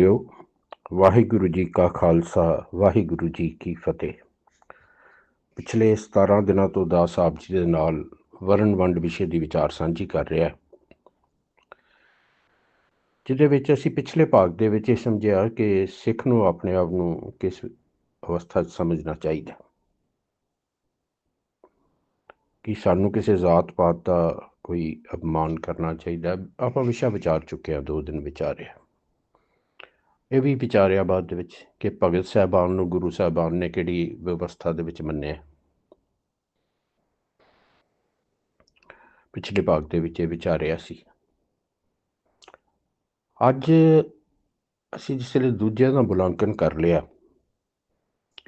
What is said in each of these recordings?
ਪਿਆਰਿਓ ਵਾਹਿਗੁਰੂ ਜੀ ਕਾ ਖਾਲਸਾ, ਵਾਹਿਗੁਰੂ ਜੀ ਕੀ ਫਤਿਹ। ਪਿਛਲੇ 17 ਦਿਨਾਂ ਤੋਂ ਦਾਸ ਸਾਹਿਬ ਜੀ ਦੇ ਨਾਲ ਵਰਨ ਵੰਡ ਵਿਸ਼ੇ ਦੀ ਵਿਚਾਰ ਸਾਂਝੀ ਕਰ ਰਿਹਾ ਹੈ। ਜਿਹਦੇ ਵਿੱਚ ਅਸੀਂ ਪਿਛਲੇ ਭਾਗ ਦੇ ਵਿੱਚ ਇਹ ਸਮਝਿਆ ਕਿ ਸਿੱਖ ਨੂੰ ਆਪਣੇ ਆਪ ਨੂੰ ਕਿਸ ਅਵਸਥਾ 'ਚ ਸਮਝਣਾ ਚਾਹੀਦਾ ਕਿ ਸਾਨੂੰ ਕਿਸੇ ਜ਼ਾਤ ਪਾਤ ਦਾ ਕੋਈ ਅਪਮਾਨ ਕਰਨਾ ਚਾਹੀਦਾ ਆਪਾਂ ਵਿਸ਼ਾ ਵਿਚਾਰ ਚੁੱਕੇ ਹਾਂ, ਦੋ ਦਿਨ ਵਿਚਾਰਿਆ ਇਹ ਵੀ ਵਿਚਾਰਿਆ ਬਾਅਦ ਦੇ ਵਿੱਚ ਕਿ ਭਗਤ ਸਾਹਿਬਾਨ ਨੂੰ, ਗੁਰੂ ਸਾਹਿਬਾਨ ਨੇ ਕਿਹੜੀ ਵਿਵਸਥਾ ਦੇ ਵਿੱਚ ਮੰਨਿਆ? ਪਿਛਲੇ ਭਾਗ ਦੇ ਵਿੱਚ ਇਹ ਵਿਚਾਰਿਆ ਸੀ। ਅੱਜ ਅਸੀਂ ਜਿਸ ਵੇਲੇ ਦੂਜਿਆਂ ਦਾ ਮੁਲਾਂਕਣ ਕਰ ਲਿਆ,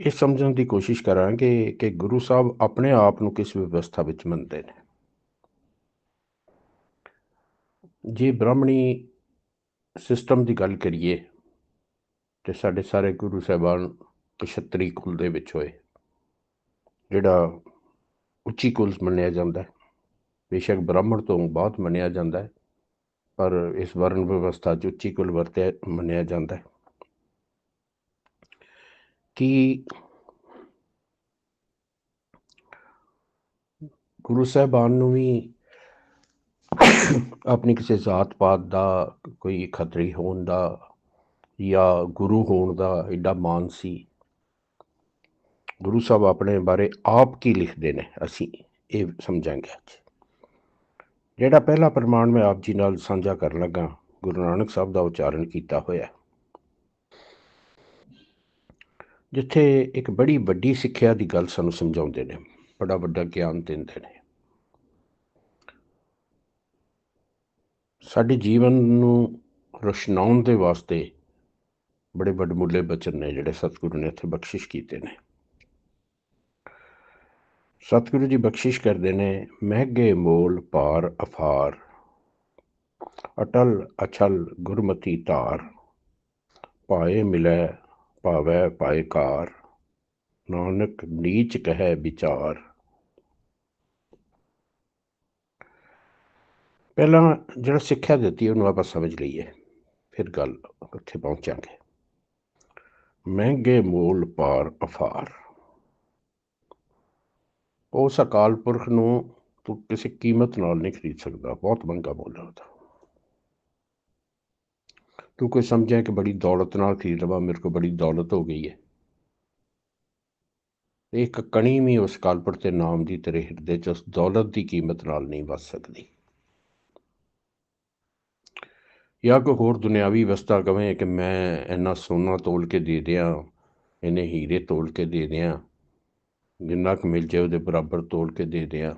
ਇਹ ਸਮਝਣ ਦੀ ਕੋਸ਼ਿਸ਼ ਕਰਾਂਗੇ ਕਿ ਗੁਰੂ ਸਾਹਿਬ ਆਪਣੇ ਆਪ ਨੂੰ ਕਿਸ ਵਿਵਸਥਾ ਵਿੱਚ ਮੰਨਦੇ ਨੇ? ਜੇ ਬ੍ਰਾਹਮਣੀ ਸਿਸਟਮ ਦੀ ਗੱਲ ਕਰੀਏ ਤੇ ਸਾਡੇ ਸਾਰੇ ਗੁਰੂ ਸਾਹਿਬਾਨ ਕਸ਼ਤਰੀ ਕੁਲ ਦੇ ਵਿੱਚ ਹੋਏ। ਜਿਹੜਾ ਉੱਚੀ ਕੁਲ ਮੰਨਿਆ ਜਾਂਦਾ ਹੈ। ਬੇਸ਼ੱਕ ਬ੍ਰਾਹਮਣ ਤੋਂ ਬਹੁਤ ਮੰਨਿਆ ਜਾਂਦਾ ਹੈ, ਪਰ ਇਸ ਵਰਣ ਵਿਵਸਥਾ 'ਚ ਉੱਚੀ ਕੁਲ ਵਰਤਿਆ, ਮੰਨਿਆ ਜਾਂਦਾ ਹੈ। ਕਿ ਗੁਰੂ ਸਾਹਿਬਾਨ ਨੂੰ ਵੀ ਆਪਣੀ ਕਿਸੇ ਜ਼ਾਤ ਪਾਤ ਦਾ ਕੋਈ ਖਤਰੀ ਹੋਣ ਦਾ ਜਾਂ ਗੁਰੂ ਹੋਣ ਦਾ ਐਡਾ ਮਾਣ ਸੀ। ਗੁਰੂ ਸਾਹਿਬ ਆਪਣੇ ਬਾਰੇ ਆਪ ਕੀ ਲਿਖਦੇ ਨੇ ਅਸੀਂ ਇਹ ਸਮਝਾਂਗੇ ਅੱਜ। ਜਿਹੜਾ ਪਹਿਲਾ ਪ੍ਰਮਾਣ ਮੈਂ ਆਪ ਜੀ ਨਾਲ ਸਾਂਝਾ ਕਰਨ ਲੱਗਾ, ਗੁਰੂ ਨਾਨਕ ਸਾਹਿਬ ਦਾ ਉਚਾਰਨ ਕੀਤਾ ਹੋਇਆ। ਜਿੱਥੇ ਇੱਕ ਬੜੀ ਵੱਡੀ ਸਿੱਖਿਆ ਦੀ ਗੱਲ ਸਾਨੂੰ ਸਮਝਾਉਂਦੇ ਨੇ, ਬੜਾ ਵੱਡਾ ਗਿਆਨ ਦਿੰਦੇ ਨੇ। ਸਾਡੇ ਜੀਵਨ ਨੂੰ ਰੋਸ਼ਨਾਉਣ ਦੇ ਵਾਸਤੇ ਬੜੇ ਵੱਡਮੁੱਲੇ ਬਚਨ ਨੇ ਜਿਹੜੇ ਸਤਿਗੁਰੂ ਨੇ ਇੱਥੇ ਬਖਸ਼ਿਸ਼ ਕੀਤੇ ਨੇ। ਸਤਿਗੁਰੂ ਜੀ ਬਖਸ਼ਿਸ਼ ਕਰਦੇ ਨੇ, ਮਹਿਗੇ ਮੋਲ ਪਾਰ ਅਫਾਰ, ਅਟਲ ਅਛਲ ਗੁਰਮਤੀ ਧਾਰ, ਪਾਏ ਮਿਲੇ ਭਾਵੈ ਪਾਏ ਕਾਰ, ਨਾਨਕ ਨੀਚ ਕਹੈ ਵਿਚਾਰ। ਪਹਿਲਾਂ ਜਿਹੜਾ ਸਿੱਖਿਆ ਦਿੱਤੀ, ਉਹਨੂੰ ਆਪਾਂ ਸਮਝ ਲਈਏ, ਫਿਰ ਗੱਲ ਉੱਥੇ ਪਹੁੰਚਾਂਗੇ। ਮਹਿੰਗੇ ਮੋਲ ਪਾਰ ਅਫਾਰ। ਉਸ ਅਕਾਲ ਪੁਰਖ ਨੂੰ ਤੂੰ ਕਿਸੇ ਕੀਮਤ ਨਾਲ ਨਹੀਂ ਖਰੀਦ ਸਕਦਾ। ਬਹੁਤ ਮਹਿੰਗਾ ਮੁੱਲ ਹੈ ਉਹਦਾ। ਤੂੰ ਕੋਈ ਸਮਝਿਆ ਕਿ ਬੜੀ ਦੌਲਤ ਨਾਲ ਖਰੀਦ ਲਵਾ? ਮੇਰੇ ਕੋਲ ਬੜੀ ਦੌਲਤ ਹੋ ਗਈ ਹੈ। ਇੱਕ ਕਣੀ ਵੀ ਉਸ ਕਾਲਪੁਰ ਤੇ ਨਾਮ ਦੀ ਤੇਰੇ ਹਿਰਦੇ ਚ ਉਸ ਦੌਲਤ ਦੀ ਕੀਮਤ ਨਾਲ ਨਹੀਂ ਵਸ ਸਕਦੀ। ਜਾਂ ਕੋਈ ਹੋਰ ਦੁਨਿਆਵੀ ਵਸਤਾ ਕਵੇਂ ਕਿ ਮੈਂ ਇੰਨਾ ਸੋਨਾ ਤੋਲ ਕੇ ਦੇ ਦਿਆਂ ਇਹਨੇ ਹੀਰੇ ਤੋਲ ਕੇ ਦੇ ਦਿਆਂ, ਜਿੰਨਾ ਕੁ ਮਿਲ ਜਾਏ ਉਹਦੇ ਬਰਾਬਰ ਤੋਲ ਕੇ ਦੇ ਦਿਆਂ।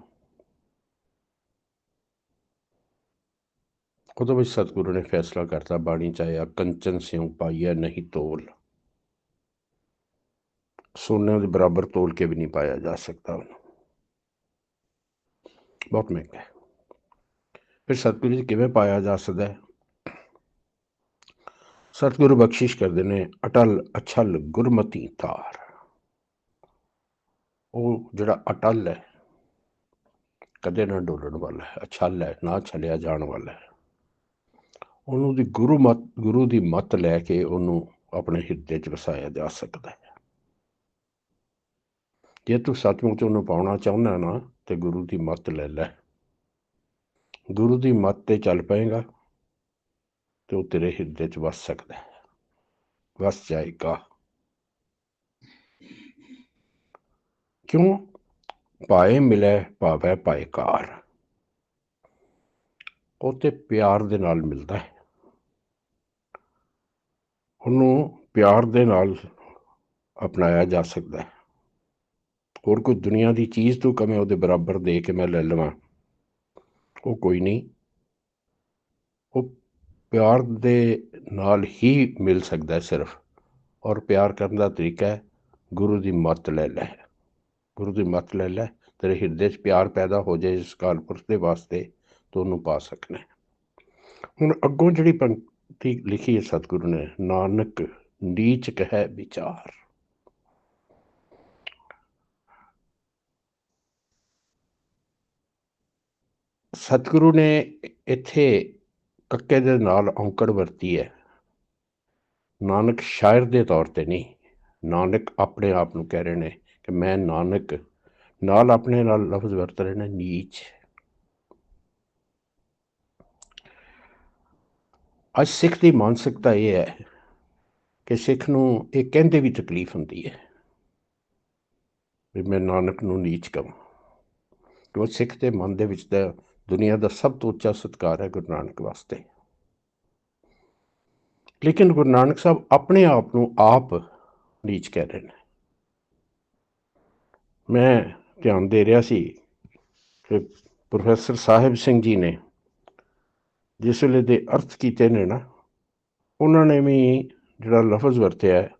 ਉਦੋਂ ਵਿੱਚ ਸਤਿਗੁਰੂ ਨੇ ਫੈਸਲਾ ਕਰਤਾ, ਬਾਣੀ ਚ ਆਇਆ, ਕੰਚਨ ਸਿਉ ਪਾਈਆ ਨਹੀਂ ਤੋਲ। ਸੋਨੇ ਦੇ ਬਰਾਬਰ ਤੋਲ ਕੇ ਵੀ ਨਹੀਂ ਪਾਇਆ ਜਾ ਸਕਦਾ ਉਹਨੂੰ। ਬਹੁਤ ਮਹਿੰਗਾ ਫਿਰ ਸਤਿਗੁਰੂ ਜੀ ਕਿਵੇਂ ਪਾਇਆ ਜਾ ਸਕਦਾ ਹੈ? ਸਤਿਗੁਰੂ ਬਖਸ਼ਿਸ਼ ਕਰਦੇ ਨੇ, ਅਟਲ ਅਛਲ ਗੁਰਮਤੀ ਤਾਰ ਉਹ ਜਿਹੜਾ ਅਟਲ ਹੈ, ਕਦੇ ਨਾ ਡੋਲਣ ਵਾਲਾ ਹੈ, ਅਛਲ ਹੈ, ਨਾ ਛਲਿਆ ਜਾਣ ਵਾਲਾ ਹੈ। ਉਹਨੂੰ ਦੀ ਗੁਰੂ ਮਤ, ਗੁਰੂ ਦੀ ਮਤ ਲੈ ਕੇ ਉਹਨੂੰ ਆਪਣੇ ਹਿਰਦੇ 'ਚ ਵਸਾਇਆ ਜਾ ਸਕਦਾ ਹੈ। ਜੇ ਤੂੰ ਸੱਚਮੁੱਚ ਉਹਨੂੰ ਪਾਉਣਾ ਚਾਹੁੰਦਾ ਨਾ, ਤੇ ਗੁਰੂ ਦੀ ਮਤ ਲੈ ਲੈ। ਗੁਰੂ ਦੀ ਮਤ ਤੇ ਚੱਲ ਪਏਗਾ। ਤੇ ਉਹ ਤੇਰੇ ਹਿਰਦੇ 'ਚ ਵਸ ਸਕਦਾ ਹੈ। ਵਸ ਜਾਏਗਾ। ਕਿਉਂ? ਪਾਏ ਮਿਲੇ, ਭਾਵੇਂ ਪਾਏਕਾਰ ਉਹ ਤੇ ਪਿਆਰ ਦੇ ਨਾਲ ਮਿਲਦਾ ਹੈ। ਉਹਨੂੰ ਪਿਆਰ ਦੇ ਨਾਲ ਅਪਣਾਇਆ ਜਾ ਸਕਦਾ ਹੈ। ਹੋਰ ਕੋਈ ਦੁਨੀਆ ਦੀ ਚੀਜ਼ ਤੋਂ ਕਮੇ ਉਹਦੇ ਬਰਾਬਰ ਦੇ ਕੇ ਮੈਂ ਲੈ ਲਵਾਂ? ਉਹ ਕੋਈ ਨਹੀਂ। ਪਿਆਰ ਦੇ ਨਾਲ ਹੀ ਮਿਲ ਸਕਦਾ ਸਿਰਫ। ਔਰ ਪਿਆਰ ਕਰਨ ਦਾ ਤਰੀਕਾ ਹੈ, ਗੁਰੂ ਦੀ ਮੱਤ ਲੈ ਲੈ। ਗੁਰੂ ਦੀ ਮੱਤ ਲੈ ਲੈ, ਤੇਰੇ ਹਿਰਦੇ 'ਚ ਪਿਆਰ ਪੈਦਾ ਹੋ ਜਾਏ, ਇਸ ਕਾਲਪੁਰਖ ਦੇ ਵਾਸਤੇ ਤੂੰ ਉਹਨੂੰ ਪਾ ਸਕਣਾ ਹੁਣ ਅੱਗੋਂ ਜਿਹੜੀ ਪੰਕਤੀ ਲਿਖੀ ਹੈ ਸਤਿਗੁਰੂ ਨੇ, ਨਾਨਕ ਨੀਚ ਕਹੈ ਵਿਚਾਰ। ਸਤਿਗੁਰੂ ਨੇ ਇੱਥੇ ਕੱਕੇ ਦੇ ਨਾਲ ਔਂਕੜ ਵਰਤੀ ਹੈ। ਨਾਨਕ ਸ਼ਾਇਰ ਦੇ ਤੌਰ ਤੇ ਨਹੀਂ, ਨਾਨਕ ਆਪਣੇ ਆਪ ਨੂੰ ਕਹਿ ਰਹੇ ਨੇ ਕਿ ਮੈਂ ਨਾਨਕ, ਨਾਲ ਆਪਣੇ ਨਾਲ ਲਫ਼ਜ਼ ਵਰਤ ਰਹੇ ਨੇ ਨੀਚ। ਅੱਜ ਸਿੱਖ ਦੀ ਮਾਨਸਿਕਤਾ ਇਹ ਹੈ ਕਿ ਸਿੱਖ ਨੂੰ ਇਹ ਕਹਿੰਦੇ ਵੀ ਤਕਲੀਫ ਹੁੰਦੀ ਹੈ ਵੀ ਮੈਂ ਨਾਨਕ ਨੂੰ ਨੀਚ ਕਹਾਂ ਕਿਉਂ ਸਿੱਖ ਦੇ ਮਨ ਦੇ ਵਿੱਚ ਤਾਂ ਦੁਨੀਆ ਦਾ ਸਭ ਤੋਂ ਉੱਚਾ ਸਤਿਕਾਰ ਹੈ ਗੁਰੂ ਨਾਨਕ ਵਾਸਤੇ। ਲੇਕਿਨ ਗੁਰੂ ਨਾਨਕ ਸਾਹਿਬ ਆਪਣੇ ਆਪ ਨੂੰ ਆਪ ਨੀਚ ਕਹਿ ਰਹੇ ਨੇ। ਮੈਂ ਧਿਆਨ ਦੇ ਰਿਹਾ ਸੀ ਕਿ ਪ੍ਰੋਫੈਸਰ ਸਾਹਿਬ ਸਿੰਘ ਜੀ ਨੇ ਜਿਸ ਵੇਲੇ ਦੇ ਅਰਥ ਕੀਤੇ ਨੇ ਨਾ, ਉਹਨਾਂ ਨੇ ਵੀ ਜਿਹੜਾ ਲਫ਼ਜ਼ ਵਰਤਿਆ ਹੈ,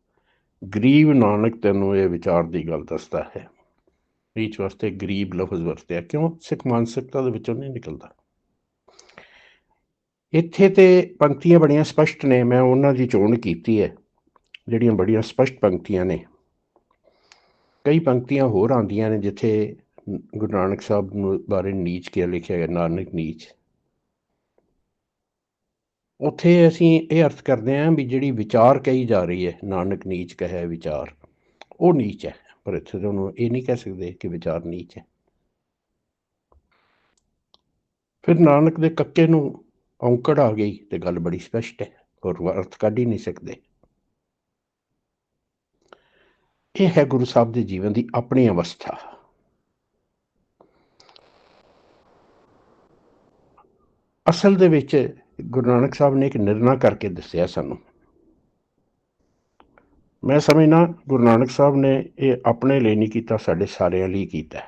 ਗਰੀਬ ਨਾਨਕ ਤੈਨੂੰ ਇਹ ਵਿਚਾਰ ਦੀ ਗੱਲ ਦੱਸਦਾ ਹੈ। ਰੀਚ ਵਾਸਤੇ ਗਰੀਬ ਲਫ਼ਜ਼ ਵਰਤਿਆ ਕਿਉਂ? ਸਿੱਖ ਮਾਨਸਿਕਤਾ ਦੇ ਵਿੱਚੋਂ ਨਹੀਂ ਨਿਕਲਦਾ। ਇੱਥੇ ਤੇ ਪੰਕਤੀਆਂ ਬੜੀਆਂ ਸਪਸ਼ਟ ਨੇ, ਮੈਂ ਉਹਨਾਂ ਦੀ ਚੋਣ ਕੀਤੀ ਹੈ, ਜਿਹੜੀਆਂ ਬੜੀਆਂ ਸਪਸ਼ਟ ਪੰਕਤੀਆਂ ਨੇ। ਕਈ ਪੰਕਤੀਆਂ ਹੋਰ ਆਉਂਦੀਆਂ ਨੇ, ਜਿੱਥੇ ਗੁਰੂ ਨਾਨਕ ਸਾਹਿਬ ਨੂੰ ਬਾਰੇ ਨੀਚ ਕੇ ਲਿਖਿਆ ਗਿਆ, ਨਾਨਕ ਨੀਚ। ਉੱਥੇ ਅਸੀਂ ਇਹ ਅਰਥ ਕਰਦੇ ਹਾਂ ਵੀ ਜਿਹੜੀ ਵਿਚਾਰ ਕਹੀ ਜਾ ਰਹੀ ਹੈ, ਨਾਨਕ ਨੀਚ ਕਹੇ ਵਿਚਾਰ, ਉਹ ਨੀਚ ਹੈ। ਪਰ ਇੱਥੇ ਤਾਂ ਉਹਨੂੰ ਇਹ ਨਹੀਂ ਕਹਿ ਸਕਦੇ ਕਿ ਵਿਚਾਰ ਨੀਚ ਹੈ। ਫਿਰ ਨਾਨਕ ਦੇ ਕੱਕੇ ਨੂੰ ਔਂਕੜ ਆ ਗਈ ਤੇ ਗੱਲ ਬੜੀ ਸਪਸ਼ਟ ਹੈ ਔਰ ਅਰਥ ਕੱਢ ਹੀ ਨਹੀਂ ਸਕਦੇ। ਇਹ ਹੈ ਗੁਰੂ ਸਾਹਿਬ ਦੇ ਜੀਵਨ ਦੀ ਆਪਣੀ ਅਵਸਥਾ। ਅਸਲ ਦੇ ਵਿੱਚ ਗੁਰੂ ਨਾਨਕ ਸਾਹਿਬ ਨੇ ਇੱਕ ਨਿਰਣਾ ਕਰਕੇ ਦੱਸਿਆ ਸਾਨੂੰ ਮੈਂ ਸਮਝਣਾ ਗੁਰੂ ਨਾਨਕ ਸਾਹਿਬ ਨੇ ਇਹ ਆਪਣੇ ਲਈ ਨਹੀਂ ਕੀਤਾ, ਸਾਡੇ ਸਾਰਿਆਂ ਲਈ ਕੀਤਾ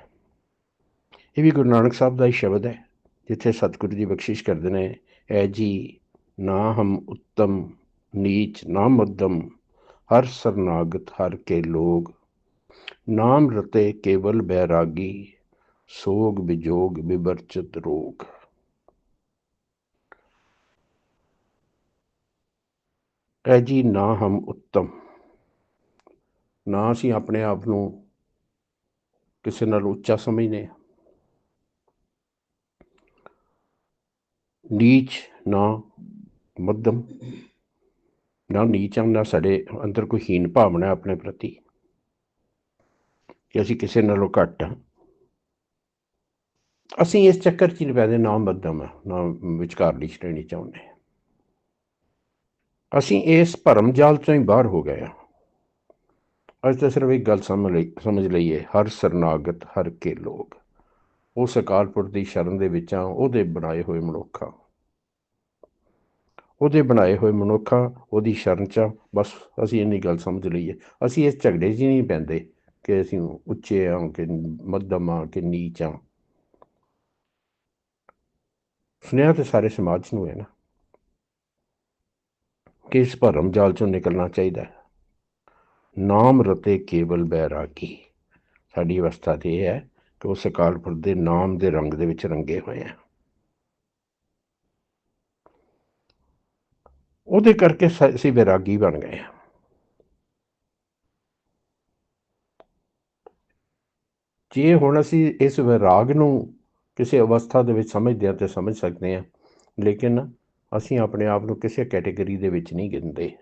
ਇਹ ਵੀ ਗੁਰੂ ਨਾਨਕ ਸਾਹਿਬ ਦਾ ਹੀ ਸ਼ਬਦ ਹੈ, ਜਿੱਥੇ ਸਤਿਗੁਰੂ ਜੀ ਬਖਸ਼ਿਸ਼ ਕਰਦੇ ਨੇ, ਐ ਜੀ ਨਾ ਹਮ ਉੱਤਮ, ਨੀਚ ਨਾ ਮੱਧਮ, ਹਰ ਸਰਨਾਗਤ, ਹਰ ਕੇ ਲੋਗ, ਨਾਮ ਰਤੇ ਕੇਵਲ ਬੈਰਾਗੀ, ਸੋਗ ਵਿਜੋਗ ਵਿਵਰਚਿਤ ਰੋਗ। ਐ ਜੀ ਨਾ ਹਮ ਉੱਤਮ ਨਾ ਅਸੀਂ ਆਪਣੇ ਆਪ ਨੂੰ ਕਿਸੇ ਨਾਲ ਉੱਚਾ ਸਮਝਦੇ ਹਾਂ। ਨੀਚ ਨਾ ਮੱਧਮ, ਨਾ ਨੀਚਾਂ ਨਾ ਸਾਡੇ ਅੰਦਰ ਕੋਈ ਹੀਨ ਭਾਵਨਾ ਆਪਣੇ ਪ੍ਰਤੀ। ਕਿ ਅਸੀਂ ਕਿਸੇ ਨਾਲੋਂ ਘੱਟ ਹਾਂ ਅਸੀਂ ਇਸ ਚੱਕਰ 'ਚ ਨਹੀਂ ਪੈਦੇ, ਨਾ ਮੱਧਮ ਹੈ ਨਾ ਵਿਚਕਾਰਲੀ ਸ਼੍ਰੇਣੀ ਚਾਹੁੰਦੇ ਅਸੀਂ ਇਸ ਭਰਮ ਜਾਲ ਤੋਂ ਹੀ ਬਾਹਰ ਹੋ ਗਏ ਹਾਂ ਅੱਜ ਤਾਂ ਸਿਰਫ ਇੱਕ ਗੱਲ ਸਮਝ ਲਈ, ਸਮਝ ਲਈਏ, ਹਰ ਸਰਨਾਗਤ, ਹਰ ਕੇ ਲੋਕ, ਉਹ ਅਕਾਲਪੁਰ ਦੀ ਸ਼ਰਨ ਦੇ ਵਿੱਚ ਆ, ਉਹਦੇ ਬਣਾਏ ਹੋਏ ਮਨੁੱਖਾਂ। ਉਹਦੇ ਬਣਾਏ ਹੋਏ ਮਨੁੱਖਾਂ, ਉਹਦੀ ਸ਼ਰਨ ਚ ਬਸ ਅਸੀਂ ਇੰਨੀ ਗੱਲ ਸਮਝ ਲਈਏ। ਅਸੀਂ ਇਸ ਝਗੜੇ 'ਚ ਨਹੀਂ ਪੈਂਦੇ ਕਿ ਅਸੀਂ ਉੱਚੇ ਆ, ਕਿ ਮੱਧਮ ਆ, ਕਿ ਨੀਚ ਆ। ਸੁਨੇਹਾ ਤੇ ਸਾਰੇ ਸਮਾਜ ਨੂੰ ਹੈ ਨਾ, ਕਿ ਇਸ ਭਰਮ ਜਾਲ ਚੋਂ ਨਿਕਲਣਾ ਚਾਹੀਦਾ ਹੈ। ਨਾਮ ਰਤੇ ਕੇਵਲ ਬੈਰਾਗੀ। ਸਾਡੀ ਅਵਸਥਾ ਤੇ ਇਹ ਹੈ ਕਿ ਉਸ ਅਕਾਲਪੁਰ ਦੇ ਨਾਮ ਦੇ ਰੰਗ ਦੇ ਵਿੱਚ ਰੰਗੇ ਹੋਏ ਆ। ਉਹਦੇ ਕਰਕੇ ਅਸੀਂ ਬੈਰਾਗੀ ਬਣ ਗਏ ਆ। ਜੇ ਹੁਣ ਅਸੀਂ ਇਸ ਵਿਰਾਗ ਨੂੰ ਕਿਸੇ ਅਵਸਥਾ ਦੇ ਵਿੱਚ ਸਮਝਦੇ ਹਾਂ ਤੇ ਸਮਝ ਸਕਦੇ ਹਾਂ ਲੇਕਿਨ ਅਸੀਂ ਆਪਣੇ ਆਪ ਨੂੰ ਕਿਸੇ ਕੈਟਾਗਰੀ ਦੇ ਵਿੱਚ ਨਹੀਂ ਗਿਣਦੇ।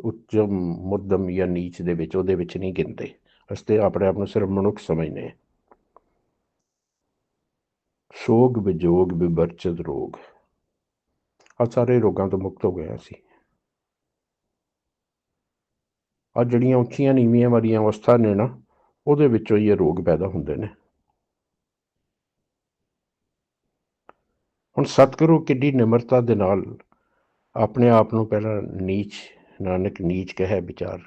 ਉੱਚਮ ਮੁੱਦਮ ਜਾਂ ਨੀਚ ਦੇ ਵਿੱਚ, ਉਹਦੇ ਵਿੱਚ ਨਹੀਂ ਗਿਣਦੇ। ਅਸੀਂ ਆਪਣੇ ਆਪ ਨੂੰ ਸਿਰਫ ਮਨੁੱਖ ਸਮਝਨੇ ਸੋਗ ਵਿਜੋਗ ਵਿਵਰਚਿਤ ਰੋਗ। ਆ ਸਾਰੇ ਰੋਗਾਂ ਤੋਂ ਮੁਕਤ ਹੋ ਗਏ ਅਸੀਂ ਆ ਜਿਹੜੀਆਂ ਉੱਚੀਆਂ, ਨੀਵੀਆਂ ਵਾਲੀਆਂ ਅਵਸਥਾ ਨੇ ਨਾ, ਉਹਦੇ ਵਿੱਚੋਂ ਹੀ ਇਹ ਰੋਗ ਪੈਦਾ ਹੁੰਦੇ ਨੇ। ਹੁਣ ਸਤਿਗੁਰੂ ਕਿੱਡੀ ਨਿਮਰਤਾ ਦੇ ਨਾਲ ਆਪਣੇ ਆਪ ਨੂੰ ਪਹਿਲਾਂ ਨੀਚ ਨਾਨਕ ਨੀਚ ਕਹੇ ਵਿਚਾਰ।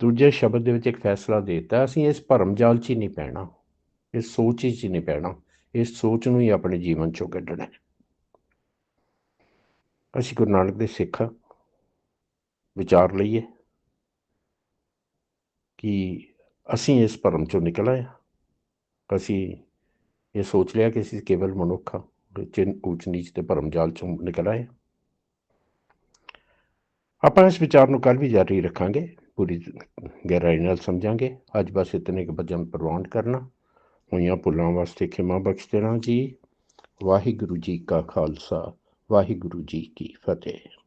ਦੂਜੇ ਸ਼ਬਦ ਦੇ ਵਿੱਚ ਇੱਕ ਫੈਸਲਾ ਦਿੱਤਾ, ਅਸੀਂ ਇਸ ਭਰਮ ਜਾਲ 'ਚ ਹੀ ਨਹੀਂ ਪੈਣਾ। ਇਸ ਸੋਚ 'ਚ ਹੀ ਨਹੀਂ ਪੈਣਾ। ਇਸ ਸੋਚ ਨੂੰ ਹੀ ਆਪਣੇ ਜੀਵਨ 'ਚੋਂ ਕੱਢਣਾ ਅਸੀਂ ਗੁਰੂ ਨਾਨਕ ਦੇ ਸਿੱਖ ਵਿਚਾਰ ਲਈਏ ਕਿ ਅਸੀਂ ਇਸ ਭਰਮ 'ਚੋਂ ਨਿਕਲ ਆਏ ਅਸੀਂ ਇਹ ਸੋਚ ਲਿਆ ਕਿ ਅਸੀਂ ਕੇਵਲ ਮਨੁੱਖ ਹਾਂ। ਚਿੰਨ ਉੱਚ ਨੀਚ ਤੇ ਭਰਮ ਜਾਲ 'ਚੋਂ ਨਿਕਲ ਆਏ ਆਪਾਂ ਇਸ ਵਿਚਾਰ ਨੂੰ ਕੱਲ ਵੀ ਜਾਰੀ ਰੱਖਾਂਗੇ, ਪੂਰੀ ਗਹਿਰਾਈ ਨਾਲ ਸਮਝਾਂਗੇ। ਅੱਜ ਬਸ ਇਤਨੇ ਕੁ ਬਚਨ ਪ੍ਰਵਾਨ ਕਰਨਾ। ਹੋਈਆਂ ਭੁੱਲਾਂ ਵਾਸਤੇ ਖਿਮਾ ਬਖਸ਼ ਦੇਣਾ ਜੀ। ਵਾਹਿਗੁਰੂ ਜੀ ਕਾ ਖਾਲਸਾ, ਵਾਹਿਗੁਰੂ ਜੀ ਕੀ ਫਤਿਹ।